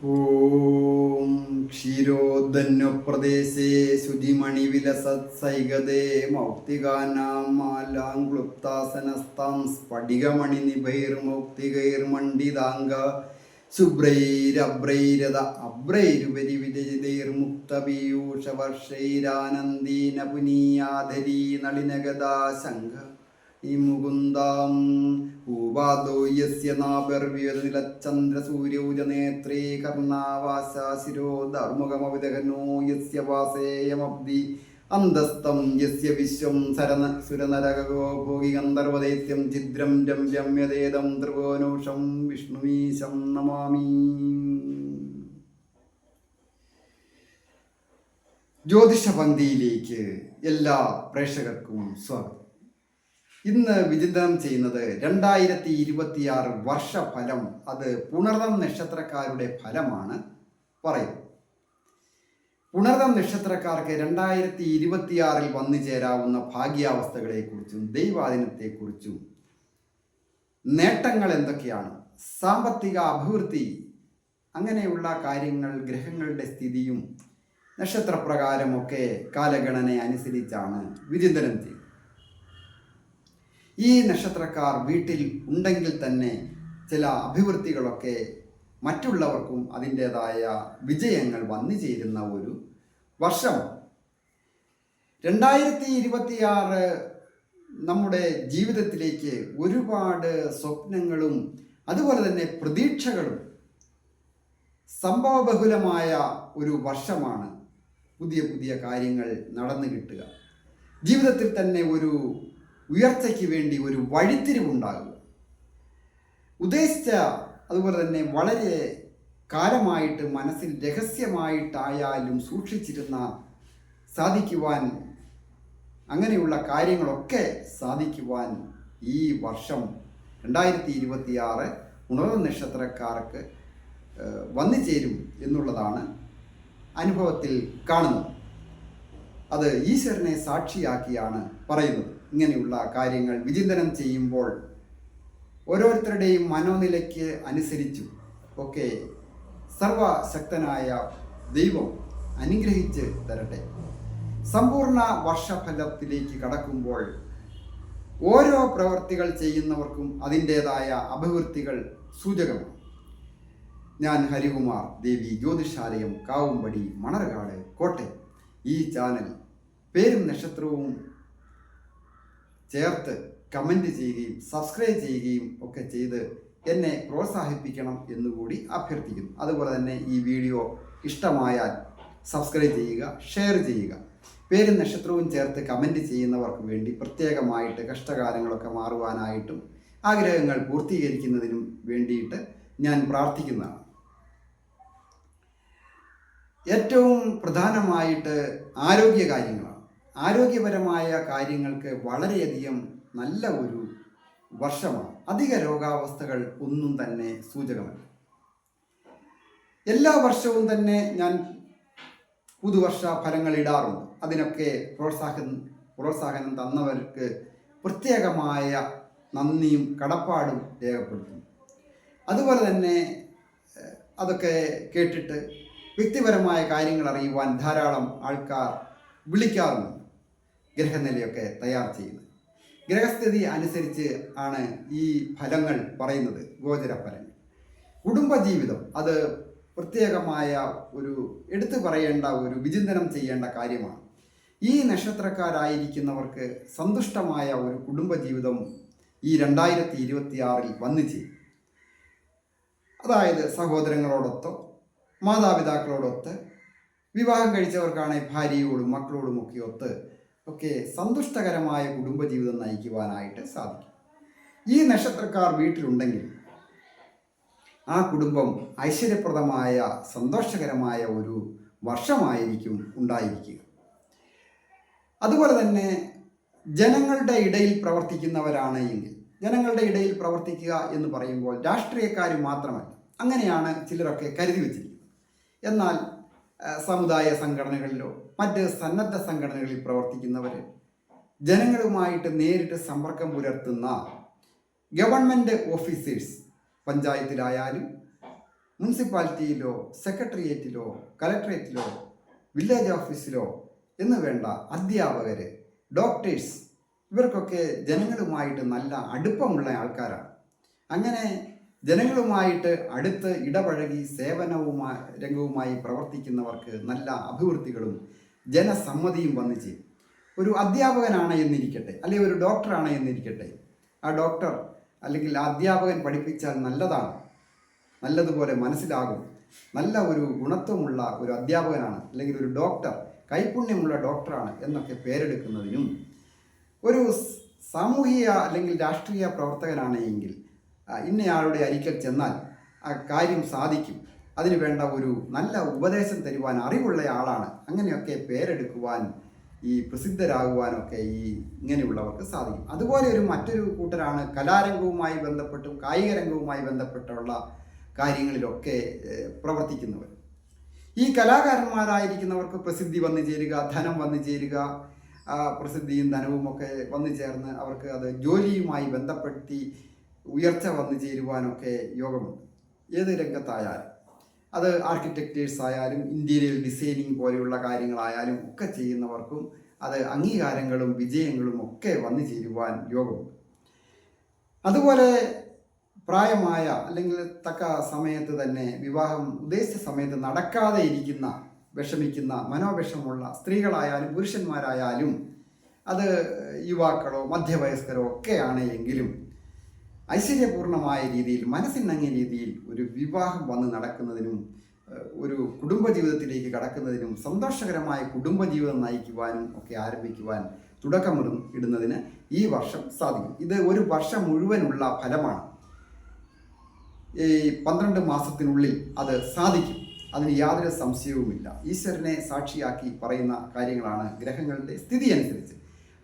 ഓം ക്ഷീരോദന്വപ്രദേശേ ശുചിമണിവിലസത്സൈകതേ മൗക്തികാനാം ക്ലുപ്താസനസ്താം സ്ഫടികമണിനിഭൈർമൗക്തികൈർമണ്ഡിതാംഗ ശുഭ്രൈരഭ്രൈരത അഭ്രൈരുപരി വിജയിതൈർമുക്തപീയൂഷവർഷൈരാനന്ദീന പുനീയാധരീ നളിനഗദാ ശംഖ ഈ മുകുന്ദാം ഊപാദോ യസ്യ നാഭിർവ്യതിലച്ചന്ദ്രസൂര്യോജനേത്രേ കർണാവാസ ശിരോ ധർമുഖമവിദഹനോ യസ്യ വാസേയമബ്ദി. അന്തസ്തം യസ്യ വിശ്വം സരന സുരനരകോ ഭോഗി ഗന്ധർവദൈത്യം ഛിദ്രം രമ്യതേദം ത്രിഭുവനൂഷം വിഷ്ണുമീശം നമാമി. ജ്യോതിഷ പന്തിയിലേക്ക് എല്ലാ പ്രേക്ഷകർക്കും സ്വാഗതം. ഇന്ന് വിചിന്തനം ചെയ്യുന്നത് രണ്ടായിരത്തി ഇരുപത്തിയാറ് വർഷഫലം അത് പുണർതം നക്ഷത്രക്കാരുടെ ഫലമാണ് പറയുന്നത്. പുണർതം നക്ഷത്രക്കാർക്ക് രണ്ടായിരത്തി ഇരുപത്തിയാറിൽ വന്നു ചേരാവുന്ന ഭാഗ്യാവസ്ഥകളെക്കുറിച്ചും ദൈവാധീനത്തെക്കുറിച്ചും നേട്ടങ്ങൾ എന്തൊക്കെയാണ്? സാമ്പത്തിക അഭിവൃദ്ധി അങ്ങനെയുള്ള കാര്യങ്ങൾ ഗ്രഹങ്ങളുടെ സ്ഥിതിയും നക്ഷത്രപ്രകാരമൊക്കെ കാലഗണന അനുസരിച്ചാണ് വിചിന്തനം ചെയ്യുന്നത്. ഈ നക്ഷത്രക്കാർ വീട്ടിൽ ഉണ്ടെങ്കിൽ തന്നെ ചില അഭിവൃദ്ധികളൊക്കെ മറ്റുള്ളവർക്കും അതിന്റെതായ വിജയങ്ങൾ വന്നു ചേരുന്ന ഒരു വർഷം. രണ്ടായിരത്തി ഇരുപത്തിയാറ് നമ്മുടെ ജീവിതത്തിലേക്ക് ഒരുപാട് സ്വപ്നങ്ങളും അതുപോലെ തന്നെ പ്രതീക്ഷകളും സംഭവബഹുലമായ ഒരു വർഷമാണ്. പുതിയ പുതിയ കാര്യങ്ങൾ നടന്നു കിട്ടുക. ജീവിതത്തിൽ തന്നെ ഒരു ഉയർച്ചയ്ക്ക് വേണ്ടി ഒരു വഴിത്തിരിവുണ്ടാകുക ഉദ്ദേശിച്ച അതുപോലെ തന്നെ വളരെ കാലമായിട്ട് മനസ്സിൽ രഹസ്യമായിട്ടായാലും സൂക്ഷിച്ചിരുന്ന സാധിക്കുവാൻ അങ്ങനെയുള്ള കാര്യങ്ങളൊക്കെ സാധിക്കുവാൻ ഈ വർഷം രണ്ടായിരത്തി ഇരുപത്തിയാറ് ഉണർവ് നക്ഷത്രക്കാർക്ക് വന്നു ചേരും എന്നുള്ളതാണ് അനുഭവത്തിൽ കാണുന്നത്. അത് ഈശ്വരനെ സാക്ഷിയാക്കിയാണ് പറയുന്നത്. ഇങ്ങനെയുള്ള കാര്യങ്ങൾ വിചിന്തനം ചെയ്യുമ്പോൾ ഓരോരുത്തരുടെയും മനോനിലയ്ക്ക് അനുസരിച്ചും ഒക്കെ സർവശക്തനായ ദൈവം അനുഗ്രഹിച്ച് തരട്ടെ. സമ്പൂർണ വർഷഫലത്തിലേക്ക് കടക്കുമ്പോൾ ഓരോ പ്രവർത്തികൾ ചെയ്യുന്നവർക്കും അതിന്റേതായ അഭിവൃദ്ധികൾ സൂചകമാണ്. ഞാൻ ഹരികുമാർ ദേവി ജ്യോതിഷാലയം കാവുംപടി മണർകാട് കോട്ടയം. ഈ ചാനൽ പേരും നക്ഷത്രവും ചേർത്ത് കമന്റ് ചെയ്യുകയും സബ്സ്ക്രൈബ് ചെയ്യുകയും ഒക്കെ ചെയ്ത് എന്നെ പ്രോത്സാഹിപ്പിക്കണം എന്നുകൂടി അഭ്യർത്ഥിക്കുന്നു. അതുപോലെ തന്നെ ഈ വീഡിയോ ഇഷ്ടമായാൽ സബ്സ്ക്രൈബ് ചെയ്യുക ഷെയർ ചെയ്യുക. പേരും നക്ഷത്രവും ചേർത്ത് കമന്റ് ചെയ്യുന്നവർക്ക് വേണ്ടി പ്രത്യേകമായിട്ട് കഷ്ടകാലങ്ങളൊക്കെ മാറുവാനായിട്ടും ആഗ്രഹങ്ങൾ പൂർത്തീകരിക്കുന്നതിനും വേണ്ടിയിട്ട് ഞാൻ പ്രാർത്ഥിക്കുന്നതാണ്. ഏറ്റവും പ്രധാനമായിട്ട് ആരോഗ്യ ആരോഗ്യപരമായ കാര്യങ്ങൾക്ക് വളരെയധികം നല്ല ഒരു വർഷമാണ്. അധിക രോഗാവസ്ഥകൾ ഒന്നും തന്നെ സൂചകമല്ല. എല്ലാ വർഷവും തന്നെ ഞാൻ പുതുവർഷ ഫലങ്ങൾ ഇടാറുണ്ട്. അതിനൊക്കെ പ്രോത്സാഹ പ്രോത്സാഹനം തന്നവർക്ക് പ്രത്യേകമായ നന്ദിയും കടപ്പാടും രേഖപ്പെടുത്തുന്നു. അതുപോലെ തന്നെ അതൊക്കെ കേട്ടിട്ട് വ്യക്തിപരമായ കാര്യങ്ങൾ അറിയുവാൻ ധാരാളം ആൾക്കാർ വിളിക്കാറുണ്ട്. ഗ്രഹനിലയൊക്കെ തയ്യാർ ചെയ്യുന്നത്. ഗ്രഹസ്ഥിതി അനുസരിച്ച് ആണ് ഈ ഫലങ്ങൾ പറയുന്നത് ഗോചര ഫലങ്ങൾ കുടുംബജീവിതം അത് പ്രത്യേകമായ ഒരു എടുത്തു പറയേണ്ട ഒരു വിചിന്തനം ചെയ്യേണ്ട കാര്യമാണ്. ഈ നക്ഷത്രക്കാരായിരിക്കുന്നവർക്ക് സന്തുഷ്ടമായ ഒരു കുടുംബജീവിതം ഈ രണ്ടായിരത്തി ഇരുപത്തിയാറിൽ വന്നു ചെയ്യും അതായത് സഹോദരങ്ങളോടൊത്തോ മാതാപിതാക്കളോടൊത്ത് വിവാഹം കഴിച്ചവർക്കാണെങ്കിൽ ഭാര്യയോടും മക്കളോടും ഒക്കെ ഒത്ത് ഒക്കെ സന്തുഷ്ടകരമായ കുടുംബജീവിതം നയിക്കുവാനായിട്ട് സാധിക്കും. ഈ നക്ഷത്രക്കാർ വീട്ടിലുണ്ടെങ്കിൽ ആ കുടുംബം ഐശ്വര്യപ്രദമായ സന്തോഷകരമായ ഒരു വർഷമായിരിക്കും ഉണ്ടായിരിക്കുക. അതുപോലെ തന്നെ ജനങ്ങളുടെ ഇടയിൽ പ്രവർത്തിക്കുന്നവരാണ് എങ്കിൽ ജനങ്ങളുടെ ഇടയിൽ പ്രവർത്തിക്കുക എന്ന് പറയുമ്പോൾ രാഷ്ട്രീയക്കാർ മാത്രമല്ല അങ്ങനെയാണ് ചിലരൊക്കെ കരുതി വച്ചിരിക്കുന്നത്. എന്നാൽ സമുദായ സംഘടനകളിലോ മറ്റ് സന്നദ്ധ സംഘടനകളിൽ പ്രവർത്തിക്കുന്നവർ ജനങ്ങളുമായിട്ട് നേരിട്ട് സമ്പർക്കം പുലർത്തുന്ന ഗവൺമെന്റ് ഓഫീസേഴ്സ് പഞ്ചായത്തിലായാലും മുനിസിപ്പാലിറ്റിയിലോ സെക്രട്ടേറിയറ്റിലോ കലക്ട്രേറ്റിലോ വില്ലേജ് ഓഫീസിലോ എന്ന് വേണ്ട അധ്യാപകർ ഡോക്ടേഴ്സ് ഇവർക്കൊക്കെ ജനങ്ങളുമായിട്ട് നല്ല അടുപ്പമുള്ള ആൾക്കാരാണ്. അങ്ങനെ ജനങ്ങളുമായിട്ട് അടുത്ത് ഇടപഴകി സേവനവുമായി രംഗവുമായി പ്രവർത്തിക്കുന്നവർക്ക് നല്ല അഭിവൃദ്ധികളും ജനസമ്മതിയും വന്നു ചെയ്യും ഒരു അധ്യാപകനാണ് എന്നിരിക്കട്ടെ അല്ലെങ്കിൽ ഒരു ഡോക്ടറാണ് എന്നിരിക്കട്ടെ ആ ഡോക്ടർ അല്ലെങ്കിൽ അധ്യാപകൻ പഠിപ്പിച്ചാൽ നല്ലതാണ് നല്ലതുപോലെ മനസ്സിലാകും നല്ല ഒരു ഗുണത്വമുള്ള ഒരു അധ്യാപകനാണ് അല്ലെങ്കിൽ ഒരു ഡോക്ടർ കൈപുണ്യമുള്ള ഡോക്ടറാണ് എന്നൊക്കെ പേരെടുക്കുന്നതിനും ഒരു സാമൂഹിക അല്ലെങ്കിൽ രാഷ്ട്രീയ പ്രവർത്തകനാണെങ്കിൽ ഇന്നയാളുടെ അരിക്കൽ ചെന്നാൽ ആ കാര്യം സാധിക്കും. അതിന് വേണ്ട ഒരു നല്ല ഉപദേശം തരുവാൻ അറിവുള്ള ആളാണ്. അങ്ങനെയൊക്കെ പേരെടുക്കുവാൻ ഈ പ്രസിദ്ധരാകുവാനൊക്കെ ഈ ഇങ്ങനെയുള്ളവർക്ക് സാധിക്കും. അതുപോലെ ഒരു മറ്റൊരു കൂട്ടരാണ് കലാരംഗവുമായി ബന്ധപ്പെട്ടും കായിക രംഗവുമായി ബന്ധപ്പെട്ടുള്ള കാര്യങ്ങളിലൊക്കെ പ്രവർത്തിക്കുന്നവർ. ഈ കലാകാരന്മാരായിരിക്കുന്നവർക്ക് പ്രസിദ്ധി വന്നു ചേരുക ധനം വന്നു ചേരുക പ്രസിദ്ധിയും ധനവും ഒക്കെ വന്നു ചേർന്ന് അവർക്ക് അത് ജോലിയുമായി ബന്ധപ്പെടുത്തി ഉയർച്ച വന്നു ചേരുവാനൊക്കെ യോഗമുണ്ട്. ഏത് രംഗത്തായാലും. അത് ആർക്കിടെക്റ്റേഴ്സ് ആയാലും ഇന്റീരിയർ ഡിസൈനിങ് പോലെയുള്ള കാര്യങ്ങളായാലും ഒക്കെ ചെയ്യുന്നവർക്കും അത് അംഗീകാരങ്ങളും വിജയങ്ങളും ഒക്കെ വന്നു ചേരുവാൻ യോഗമുണ്ട്. അതുപോലെ പ്രായമായ അല്ലെങ്കിൽ തക്ക സമയത്ത് തന്നെ വിവാഹം ഉദ്ദേശിച്ച സമയത്ത് നടക്കാതെ ഇരിക്കുന്ന വിഷമിക്കുന്ന മനോവിഷമുള്ള സ്ത്രീകളായാലും പുരുഷന്മാരായാലും അത് യുവാക്കളോ മധ്യവയസ്കരോ ഒക്കെയാണ് എങ്കിലും ഐശ്വര്യപൂർണമായ രീതിയിൽ മനസ്സിനങ്ങിയ രീതിയിൽ ഒരു വിവാഹം വന്ന് നടക്കുന്നതിനും ഒരു കുടുംബജീവിതത്തിലേക്ക് കടക്കുന്നതിനും സന്തോഷകരമായ കുടുംബജീവിതം നയിക്കുവാനും ഒക്കെ ആരംഭിക്കുവാൻ തുടക്കമിടും ഇടുന്നതിന് ഈ വർഷം സാധിക്കും. ഇത് ഒരു വർഷം മുഴുവനുള്ള ഫലമാണ്. ഈ പന്ത്രണ്ട് മാസത്തിനുള്ളിൽ അത് സാധിക്കും. അതിന് യാതൊരു സംശയവുമില്ല. ഈശ്വരനെ സാക്ഷിയാക്കി പറയുന്ന കാര്യങ്ങളാണ് ഗ്രഹങ്ങളുടെ സ്ഥിതി അനുസരിച്ച്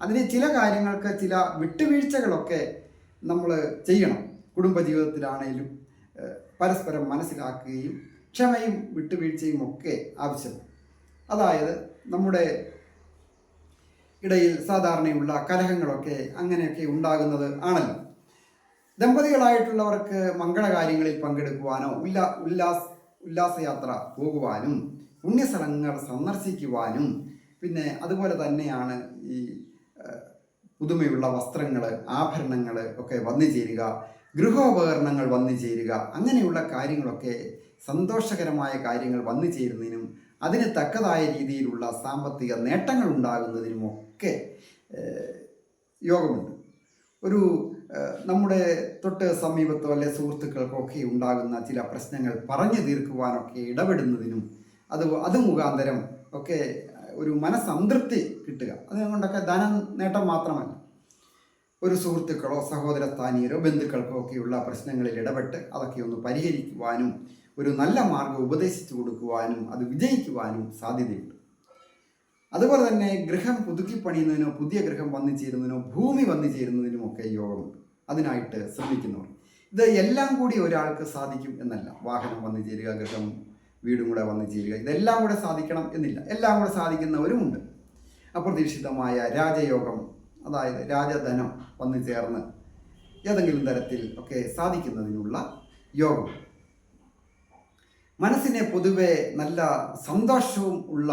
അതിന് ചില കാര്യങ്ങൾക്ക് ചില വിട്ടുവീഴ്ചകളൊക്കെ നമ്മൾ ചെയ്യണം. കുടുംബജീവിതത്തിലാണേലും പരസ്പരം മനസ്സിലാക്കുകയും ക്ഷമയും വിട്ടുവീഴ്ചയും ഒക്കെ ആവശ്യമാണ് അതായത് നമ്മുടെ ഇടയിൽ സാധാരണയുള്ള കലഹങ്ങളൊക്കെ അങ്ങനെയൊക്കെ ഉണ്ടാകുന്നത് ആണല്ലോ. ദമ്പതികളായിട്ടുള്ളവർക്ക് മംഗളകാര്യങ്ങളിൽ പങ്കെടുക്കുവാനോ ഉല്ലാ ഉല്ലാസ് ഉല്ലാസയാത്ര പോകുവാനും പുണ്യസ്ഥലങ്ങൾ സന്ദർശിക്കുവാനും പിന്നെ അതുപോലെ തന്നെയാണ് ഈ പുതുമയുള്ള വസ്ത്രങ്ങൾ ആഭരണങ്ങൾ ഒക്കെ വന്നു ചേരുക ഗൃഹോപകരണങ്ങൾ വന്നു ചേരുക അങ്ങനെയുള്ള കാര്യങ്ങളൊക്കെ സന്തോഷകരമായ കാര്യങ്ങൾ വന്നു ചേരുന്നതിനും അതിന് തക്കതായ രീതിയിലുള്ള സാമ്പത്തിക നേട്ടങ്ങൾ ഉണ്ടാകുന്നതിനും ഒക്കെ യോഗമുണ്ട്. ഒരു നമ്മുടെ തൊട്ട് സമീപത്തോ അല്ലെ സുഹൃത്തുക്കൾക്കൊക്കെ ഉണ്ടാകുന്ന ചില പ്രശ്നങ്ങൾ പറഞ്ഞു തീർക്കുവാനൊക്കെ ഇടപെടുന്നതിനും അത് അത് മുഖാന്തരം ഒക്കെ ഒരു മനസംതൃപ്തി കിട്ടുക. അതുകൊണ്ടൊക്കെ ധനം നേട്ടം മാത്രമല്ല. ഒരു സുഹൃത്തുക്കളോ സഹോദര സ്ഥാനീയരോ ബന്ധുക്കൾക്കോ ഒക്കെയുള്ള പ്രശ്നങ്ങളിൽ ഇടപെട്ട് അതൊക്കെ ഒന്ന് പരിഹരിക്കുവാനും ഒരു നല്ല മാർഗം ഉപദേശിച്ചു കൊടുക്കുവാനും അത് വിജയിക്കുവാനും സാധ്യതയുണ്ട്. അതുപോലെ തന്നെ ഗൃഹം പുതുക്കി പണിയുന്നതിനോ പുതിയ ഗൃഹം വന്നു ചേരുന്നതിനോ ഭൂമി വന്നു ചേരുന്നതിനും ഒക്കെ യോഗമുണ്ട്. അതിനായിട്ട് ശ്രമിക്കുന്നവർ. ഇത് എല്ലാം കൂടി ഒരാൾക്ക് സാധിക്കും എന്നല്ല. വാഹനം വന്നു ചേരുക ഗൃഹം വീടും കൂടെ വന്ന് ചെയ്യുക ഇതെല്ലാം കൂടെ സാധിക്കണം എന്നില്ല. എല്ലാം കൂടെ സാധിക്കുന്നവരുമുണ്ട് അപ്രതീക്ഷിതമായ രാജയോഗം അതായത് രാജധനം വന്നു ചേർന്ന് ഏതെങ്കിലും തരത്തിൽ ഒക്കെ സാധിക്കുന്നതിനുള്ള യോഗം. മനസ്സിനെ പൊതുവെ നല്ല സന്തോഷവും ഉള്ള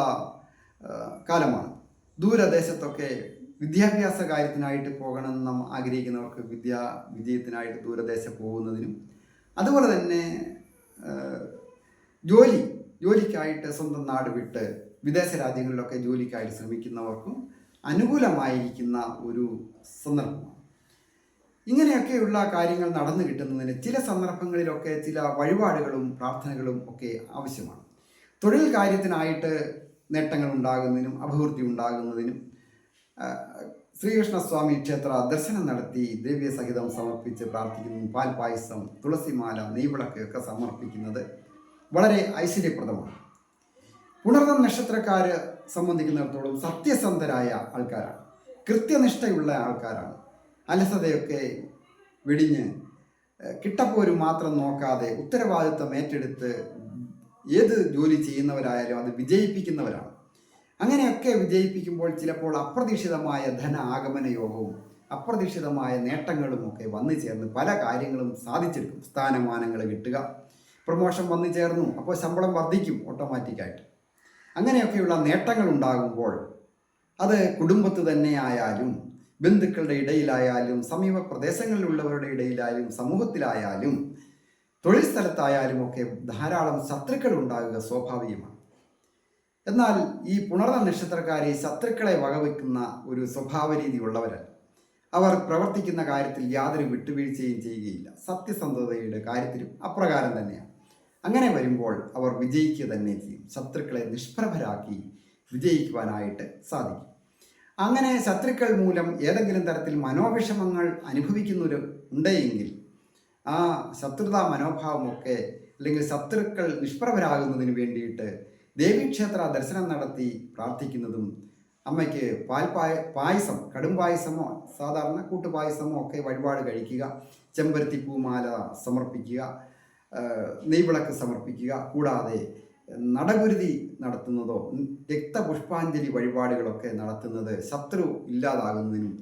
കാലമാണ്. ദൂരദേശത്തൊക്കെ വിദ്യാഭ്യാസ കാര്യത്തിനായിട്ട് പോകണമെന്ന് നാം ആഗ്രഹിക്കുന്നവർക്ക് വിദ്യാ വിജയത്തിനായിട്ട് ദൂരദേശം പോകുന്നതിനും അതുപോലെ തന്നെ ജോലി ജോലിക്കായിട്ട് സ്വന്തം നാട് വിട്ട് വിദേശ രാജ്യങ്ങളിലൊക്കെ ജോലിക്കായിട്ട് ശ്രമിക്കുന്നവർക്കും അനുകൂലമായിരിക്കുന്ന ഒരു സന്ദർഭമാണ്. ഇങ്ങനെയൊക്കെയുള്ള കാര്യങ്ങൾ നടന്നു കിട്ടുന്നതിന് ചില സന്ദർഭങ്ങളിലൊക്കെ ചില വഴിപാടുകളും പ്രാർത്ഥനകളും ഒക്കെ ആവശ്യമാണ്. തൊഴിൽ കാര്യത്തിനായിട്ട് നേട്ടങ്ങൾ ഉണ്ടാകുന്നതിനും അഭിവൃദ്ധി ഉണ്ടാകുന്നതിനും ശ്രീകൃഷ്ണസ്വാമി ക്ഷേത്ര ദർശനം നടത്തി ദ്രവ്യസഹിതം സമർപ്പിച്ച് പ്രാർത്ഥിക്കുന്നു. പാൽ പായസം തുളസിമാല നെയ്വിളക്ക് ഒക്കെ സമർപ്പിക്കുന്നത് വളരെ ഐശ്വര്യപ്രദമാണ്. ഉണർന്ന നക്ഷത്രക്കാർ സംബന്ധിക്കുന്നിടത്തോളം സത്യസന്ധരായ ആൾക്കാരാണ്. കൃത്യനിഷ്ഠയുള്ള ആൾക്കാരാണ്. അലസതയൊക്കെ വെടിഞ്ഞ് കിട്ടപ്പോരും മാത്രം നോക്കാതെ ഉത്തരവാദിത്വം ഏറ്റെടുത്ത് ഏത് ജോലി ചെയ്യുന്നവരായാലും അത് വിജയിപ്പിക്കുന്നവരാണ്. അങ്ങനെയൊക്കെ വിജയിപ്പിക്കുമ്പോൾ ചിലപ്പോൾ അപ്രതീക്ഷിതമായ ധന ആഗമന യോഗവും അപ്രതീക്ഷിതമായ നേട്ടങ്ങളും ഒക്കെ വന്നു ചേർന്ന് പല കാര്യങ്ങളും സാധിച്ചെടുക്കും. സ്ഥാനമാനങ്ങൾ കിട്ടുക. പ്രൊമോഷൻ വന്നു ചേർന്നു. അപ്പോൾ ശമ്പളം വർദ്ധിക്കും ഓട്ടോമാറ്റിക്കായിട്ട് അങ്ങനെയൊക്കെയുള്ള നേട്ടങ്ങൾ ഉണ്ടാകുമ്പോൾ അത് കുടുംബത്ത് തന്നെ ആയാലും ബന്ധുക്കളുടെ ഇടയിലായാലും സമീപ പ്രദേശങ്ങളിലുള്ളവരുടെ ഇടയിലായാലും സമൂഹത്തിലായാലും തൊഴിൽ സ്ഥലത്തായാലും ഒക്കെ ധാരാളം ശത്രുക്കൾ ഉണ്ടാകുക സ്വാഭാവികമാണ്. എന്നാൽ ഈ പുണർന്ന നക്ഷത്രക്കാരെ ശത്രുക്കളെ വകവയ്ക്കുന്ന ഒരു സ്വഭാവ രീതി അവർ പ്രവർത്തിക്കുന്ന കാര്യത്തിൽ യാതൊരു വിട്ടുവീഴ്ചയും ചെയ്യുകയില്ല. സത്യസന്ധതയുടെ കാര്യത്തിലും അപ്രകാരം തന്നെയാണ്. അങ്ങനെ വരുമ്പോൾ അവർ വിജയിക്കുക തന്നെ ചെയ്യും. ശത്രുക്കളെ നിഷ്പ്രഭരാക്കി വിജയിക്കുവാനായിട്ട് സാധിക്കും. അങ്ങനെ ശത്രുക്കൾ മൂലം ഏതെങ്കിലും തരത്തിൽ മനോവിഷമങ്ങൾ അനുഭവിക്കുന്നവർ ഉണ്ടെങ്കിൽ ആ ശത്രുതാ മനോഭാവമൊക്കെ അല്ലെങ്കിൽ ശത്രുക്കൾ നിഷ്പ്രഭരാകുന്നതിന് വേണ്ടിയിട്ട് ദേവീക്ഷേത്ര ദർശനം നടത്തി പ്രാർത്ഥിക്കുന്നതും അമ്മയ്ക്ക് പാൽ പായ പായസം കടും പായസമോ സാധാരണ കൂട്ടുപായസമോ ഒക്കെ വഴിപാട് കഴിക്കുക ചെമ്പരത്തി പൂമാല സമർപ്പിക്കുക നെയ്വിളക്ക് സമർപ്പിക്കുക കൂടാതെ നടകുരുതി നടത്തുന്നതോ രക്തപുഷ്പാഞ്ജലി വഴിപാടുകളൊക്കെ നടത്തുന്നത് ശത്രു ഇല്ലാതാകുന്നതിനും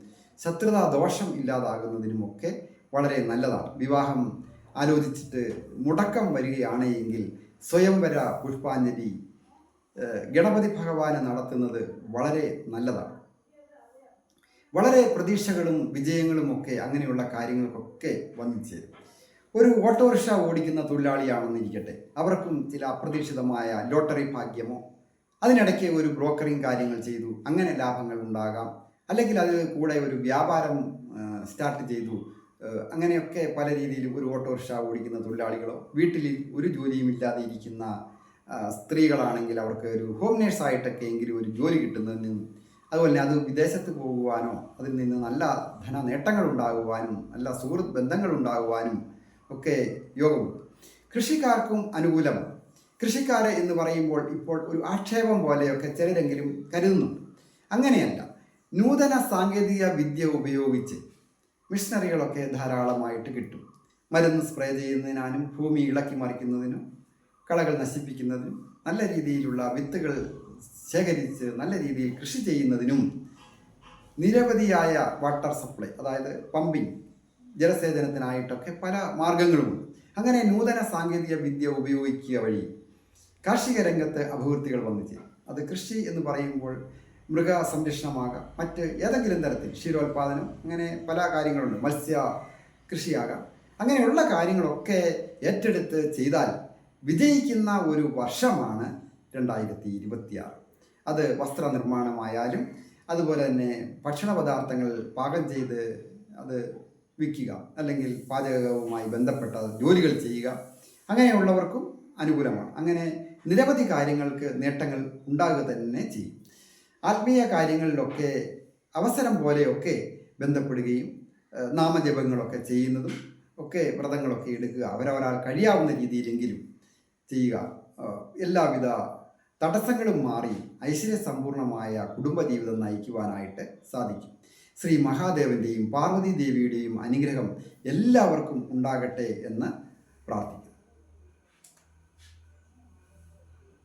ശത്രുതാ ദോഷം ഇല്ലാതാകുന്നതിനുമൊക്കെ വളരെ നല്ലതാണ്. വിവാഹം ആലോചിച്ചിട്ട് മുടക്കം വരികയാണ് എങ്കിൽ സ്വയംവര പുഷ്പാഞ്ജലി ഗണപതി ഭഗവാന് നടത്തുന്നത് വളരെ നല്ലതാണ്. വളരെ പ്രതീക്ഷകളും വിജയങ്ങളും ഒക്കെ അങ്ങനെയുള്ള കാര്യങ്ങൾക്കൊക്കെ വന്നു ചേരും. ഒരു ഓട്ടോറിക്ഷ ഓടിക്കുന്ന തൊഴിലാളിയാണെന്നിരിക്കട്ടെ അവർക്കും ചില അപ്രതീക്ഷിതമായ ലോട്ടറി ഭാഗ്യമോ? അതിനിടയ്ക്ക് ഒരു ബ്രോക്കറിങ് കാര്യങ്ങൾ ചെയ്തു. അങ്ങനെ ലാഭങ്ങൾ ഉണ്ടാകാം. അല്ലെങ്കിൽ അത് കൂടെ ഒരു വ്യാപാരം സ്റ്റാർട്ട് ചെയ്തു. അങ്ങനെയൊക്കെ പല രീതിയിലും ഒരു ഓട്ടോറിക്ഷ ഓടിക്കുന്ന തൊഴിലാളികളോ? വീട്ടിൽ ഒരു ജോലിയും ഇല്ലാതെ ഇരിക്കുന്ന സ്ത്രീകളാണെങ്കിൽ അവർക്ക് ഒരു ഹോം നേഴ്സായിട്ടൊക്കെ എങ്കിലും ഒരു ജോലി കിട്ടുന്നതിനും അതുപോലെ അത് വിദേശത്ത് പോകുവാനോ അതിൽ നിന്ന് നല്ല ധന നേട്ടങ്ങൾ ഉണ്ടാകുവാനും നല്ല സുഹൃത്ത് ബന്ധങ്ങൾ ഉണ്ടാകുവാനും ഒക്കെ യോഗമുണ്ട് കൃഷിക്കാർക്കും അനുകൂലമാണ് കൃഷിക്കാരെ എന്ന് പറയുമ്പോൾ ഇപ്പോൾ ഒരു ആക്ഷേപം പോലെയൊക്കെ ചിലരെങ്കിലും കരുതുന്നുണ്ട്. അങ്ങനെയല്ല നൂതന സാങ്കേതിക വിദ്യ ഉപയോഗിച്ച് മിഷനറികളൊക്കെ ധാരാളമായിട്ട് കിട്ടും. മരുന്ന് സ്പ്രേ ചെയ്യുന്നതിനും ഭൂമി ഇളക്കി മറിക്കുന്നതിനും കളകൾ നശിപ്പിക്കുന്നതിനും നല്ല രീതിയിലുള്ള വിത്തുകൾ ശേഖരിച്ച് നല്ല രീതിയിൽ കൃഷി ചെയ്യുന്നതിനും നിരവധിയായ വാട്ടർ സപ്ലൈ അതായത് പമ്പിങ് ജലസേചനത്തിനായിട്ടൊക്കെ പല മാർഗങ്ങളുമുണ്ട്. അങ്ങനെ നൂതന സാങ്കേതിക വിദ്യ ഉപയോഗിക്കുക വഴി കാർഷിക രംഗത്ത് അഭിവൃദ്ധികൾ വന്നു അത് കൃഷി എന്ന് പറയുമ്പോൾ മൃഗ സംരക്ഷണമാകാം. മറ്റ് ഏതെങ്കിലും തരത്തിൽ ക്ഷീരോത്പാദനം അങ്ങനെ പല കാര്യങ്ങളുണ്ട്. മത്സ്യ കൃഷിയാകാം. അങ്ങനെയുള്ള കാര്യങ്ങളൊക്കെ ഏറ്റെടുത്ത് ചെയ്താൽ വിജയിക്കുന്ന ഒരു വർഷമാണ് രണ്ടായിരത്തി ഇരുപത്തിയാറ് അത് വസ്ത്രനിർമ്മാണമായാലും അതുപോലെ തന്നെ ഭക്ഷണ പദാർത്ഥങ്ങൾ പാകം ചെയ്ത് അത് വിൽക്കുക അല്ലെങ്കിൽ പാചകവുമായി ബന്ധപ്പെട്ട ജോലികൾ ചെയ്യുക. അങ്ങനെയുള്ളവർക്കും അനുകൂലമാണ്. അങ്ങനെ നിരവധി കാര്യങ്ങൾക്ക് നേട്ടങ്ങൾ ഉണ്ടാകുക തന്നെ ചെയ്യും. ആത്മീയ കാര്യങ്ങളിലൊക്കെ അവസരം പോലെയൊക്കെ ബന്ധപ്പെടുകയും നാമജപങ്ങളൊക്കെ ചെയ്യുന്നതും ഒക്കെ വ്രതങ്ങളൊക്കെ എടുക്കുക. അവരവരാൾ കഴിയാവുന്ന രീതിയിലെങ്കിലും ചെയ്യുക. എല്ലാവിധ തടസ്സങ്ങളും മാറി ഐശ്വര്യസമ്പൂർണമായ കുടുംബജീവിതം നയിക്കുവാനായിട്ട് സാധിക്കും. ശ്രീ മഹാദേവന്റെയും പാർവതി ദേവിയുടെയും അനുഗ്രഹം എല്ലാവർക്കും ഉണ്ടാകട്ടെ എന്ന് പ്രാർത്ഥിക്കുന്നു.